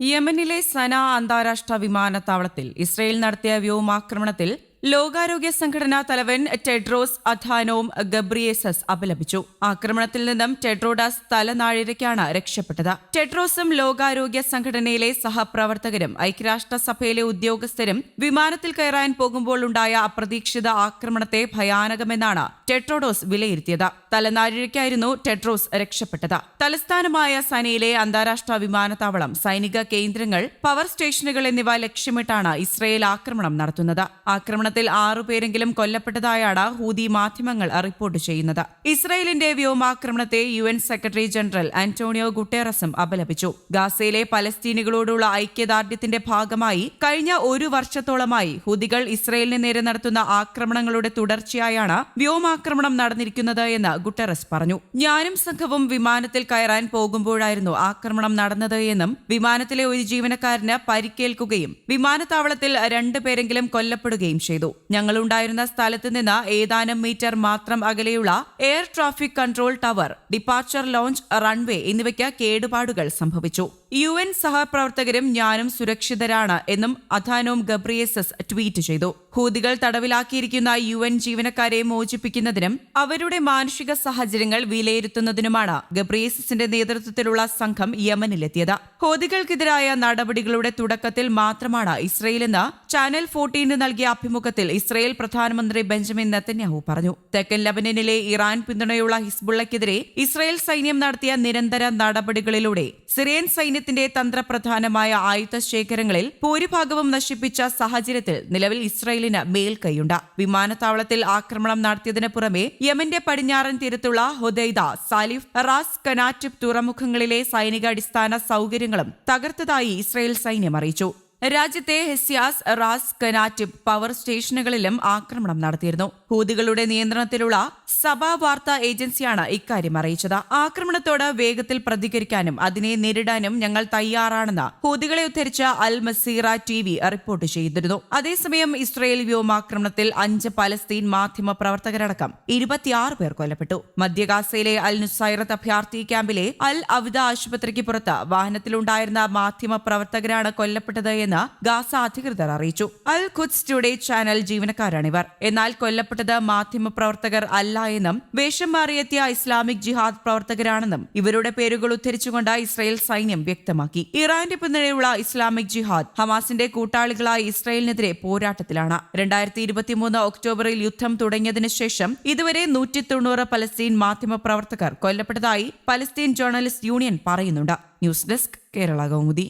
യമനിലെ സന അന്താരാഷ്ട്ര വിമാനത്താവളത്തിൽ ഇസ്രയേൽ നടത്തിയ വ്യോമാക്രമണത്തിൽ ലോകാരോഗ്യ സംഘടനാ തലവൻ ടെഡ്രോസ് അഥാനോം ഗബ്രിയേസസ് അപലപിച്ചു. ആക്രമണത്തിൽ നിന്നും ടെഡ്രോഡാസ് തലനാഴിരയ്ക്കാണ് രക്ഷപ്പെട്ടത്. ടെഡ്രോസും ലോകാരോഗ്യ സംഘടനയിലെ സഹപ്രവർത്തകരും ഐക്യരാഷ്ട്രസഭയിലെ ഉദ്യോഗസ്ഥരും വിമാനത്തിൽ കയറാൻ പോകുമ്പോൾ ഉണ്ടായ അപ്രതീക്ഷിത ആക്രമണത്തെ ഭയാനകമെന്നാണ് ടെട്രോഡോസ് വിലയിരുത്തിയത്. തലനാഴിരയ്ക്കായിരുന്നു ടെഡ്രോസ് രക്ഷപ്പെട്ടത്. തലസ്ഥാനമായ സനയിലെ അന്താരാഷ്ട്ര വിമാനത്താവളം സൈനിക കേന്ദ്രങ്ങൾ പവർ സ്റ്റേഷനുകൾ എന്നിവ ലക്ഷ്യമിട്ടാണ് ഇസ്രയേൽ ആക്രമണം നടത്തുന്നത്. ആക്രമണത്തിൽ ആറുപേരെങ്കിലും കൊല്ലപ്പെട്ടതായാണ് ഹൂതി മാധ്യമങ്ങൾ റിപ്പോർട്ട് ചെയ്യുന്നത്. ഇസ്രയേലിന്റെ വ്യോമാക്രമണത്തെ U N secretary general Antonio ഗുട്ടേറസും അപലപിച്ചു. ഗാസയിലെ പലസ്തീനുകളോടുള്ള ഐക്യദാർഢ്യത്തിന്റെ ഭാഗമായി കഴിഞ്ഞ ഒരു വർഷത്തോളമായി ഹൂതികൾ ഇസ്രയേലിന് നേരെ നടത്തുന്ന ആക്രമണങ്ങളുടെ തുടർച്ചയായാണ് വ്യോമാക്രമണം നടന്നിരിക്കുന്നത് എന്ന് ഗുട്ടറസ് പറഞ്ഞു. ഞാനും സംഘവും വിമാനത്തിൽ കയറാൻ പോകുമ്പോഴായിരുന്നു ആക്രമണം നടന്നത് എന്നും വിമാനത്തിലെ ഒരു ജീവനക്കാരന് പരിക്കേൽക്കുകയും വിമാനത്താവളത്തിൽ രണ്ടുപേരെങ്കിലും കൊല്ലപ്പെടുകയും ചെയ്തു. ഞങ്ങളുണ്ടായിരുന്ന സ്ഥലത്ത് നിന്ന് ഏതാനും മീറ്റർ മാത്രം അകലെയുള്ള air traffic control tower departure lounge runway എന്നിവയ്ക്ക് കേടുപാടുകൾ സംഭവിച്ചു. യു എൻ സഹപ്രവർത്തകരും ഞാനും സുരക്ഷിതരാണ് എന്നും അഥാനോം ഗബ്രിയേസസ് ട്വീറ്റ് ചെയ്തു. ഹൂതികൾ തടവിലാക്കിയിരിക്കുന്ന യു എൻ ജീവനക്കാരെ മോചിപ്പിക്കുന്നതിനും അവരുടെ മാനുഷിക സാഹചര്യങ്ങൾ വിലയിരുത്തുന്നതിനുമാണ് ഗബ്രിയേസസിന്റെ നേതൃത്വത്തിലുള്ള സംഘം യമനിലെത്തിയത്. ഹൂതികൾക്കെതിരായ നടപടികളുടെ തുടക്കത്തിൽ മാത്രമാണ് ഇസ്രയേലെന്ന് ചാനൽ ഫോർട്ടീന് നൽകിയ അഭിമുഖത്തിൽ ഇസ്രയേൽ പ്രധാനമന്ത്രി ബെഞ്ചമിൻ നെത്തന്യാഹു പറഞ്ഞു. തെക്കൻ ലബനനിലെ ഇറാൻ പിന്തുണയുള്ള ഹിസ്ബുള്ളയ്ക്കെതിരെ ഇസ്രയേൽ സൈന്യം നടത്തിയ നിരന്തര നടപടികളിലൂടെ സിറിയൻ സൈന്യത്തിന്റെ തന്ത്രപ്രധാനമായ ആയുധ ശേഖരങ്ങളിൽ ഭൂരിഭാഗവും നശിപ്പിച്ച സാഹചര്യത്തിൽ നിലവിൽ ഇസ്രയേലിന് മേൽക്കൈയുണ്ട്. വിമാനത്താവളത്തിൽ ആക്രമണം നടത്തിയതിനു പുറമെ യമന്റെ പടിഞ്ഞാറൻ തീരത്തുള്ള ഹൊദൈദ സാലിഫ് റാസ് കനാറ്റിപ് തുറമുഖങ്ങളിലെ സൈനിക അടിസ്ഥാന സൗകര്യങ്ങളും തകർത്തതായി ഇസ്രയേൽ സൈന്യം അറിയിച്ചു. രാജ്യത്തെ ഹെസ്യാസ് റാസ് കനാറ്റിബ് പവർ സ്റ്റേഷനുകളിലും ആക്രമണം നടത്തിയിരുന്നു. ഹൂതികളുടെ നിയന്ത്രണത്തിലുള്ള സഭാ വാർത്താ ഏജൻസിയാണ് ഇക്കാര്യം അറിയിച്ചത്. ആക്രമണത്തോട് വേഗത്തിൽ പ്രതികരിക്കാനും അതിനെ നേരിടാനും ഞങ്ങൾ തയ്യാറാണെന്ന് ഹൂതികളെ ഉദ്ധരിച്ച Al Masirah T V report ചെയ്തിരുന്നു. അതേസമയം ഇസ്രയേൽ വ്യോമാക്രമണത്തിൽ അഞ്ച് പലസ്തീൻ മാധ്യമ പ്രവർത്തകരടക്കം ഇരുപത്തിയാറ് പേർ കൊല്ലപ്പെട്ടു. മധ്യഗാസയിലെ അൽ നുസൈറത്ത് അഭയാർത്ഥി ക്യാമ്പിലെ അൽ അവിദ ആശുപത്രിക്ക് പുറത്ത് വാഹനത്തിലുണ്ടായിരുന്ന മാധ്യമ പ്രവർത്തകരാണ് കൊല്ലപ്പെട്ടത് എന്ന് ഗാസ അധികൃതർ അറിയിച്ചു. അൽ ഖുദ്സ് ടുഡേ ചാനൽ ജീവനക്കാരാണിവർ. എന്നാൽ കൊല്ലപ്പെട്ടത് മാധ്യമ പ്രവർത്തകർ അല്ല എന്നും വേഷം മാറിയെത്തിയ ഇസ്ലാമിക് ജിഹാദ് പ്രവർത്തകരാണെന്നും ഇവരുടെ പേരുകൾ ഉദ്ധരിച്ചുകൊണ്ട് ഇസ്രായേൽ സൈന്യം വ്യക്തമാക്കി. ഇറാന്റെ പിന്തുണയുള്ള ഇസ്ലാമിക് ജിഹാദ് ഹമാസിന്റെ കൂട്ടാളികളായി ഇസ്രായേലിനെതിരെ പോരാട്ടത്തിലാണ്. രണ്ടായിരത്തി ഇരുപത്തിമൂന്ന് ഒക്ടോബറിൽ യുദ്ധം തുടങ്ങിയതിനു ശേഷം ഇതുവരെ നൂറ്റി തൊണ്ണൂറ് പലസ്തീൻ മാധ്യമ പ്രവർത്തകർ കൊല്ലപ്പെട്ടതായി പലസ്തീൻ ജേർണലിസ്റ്റ് യൂണിയൻ പറയുന്നുണ്ട്. News desk Kerala Kaumudi.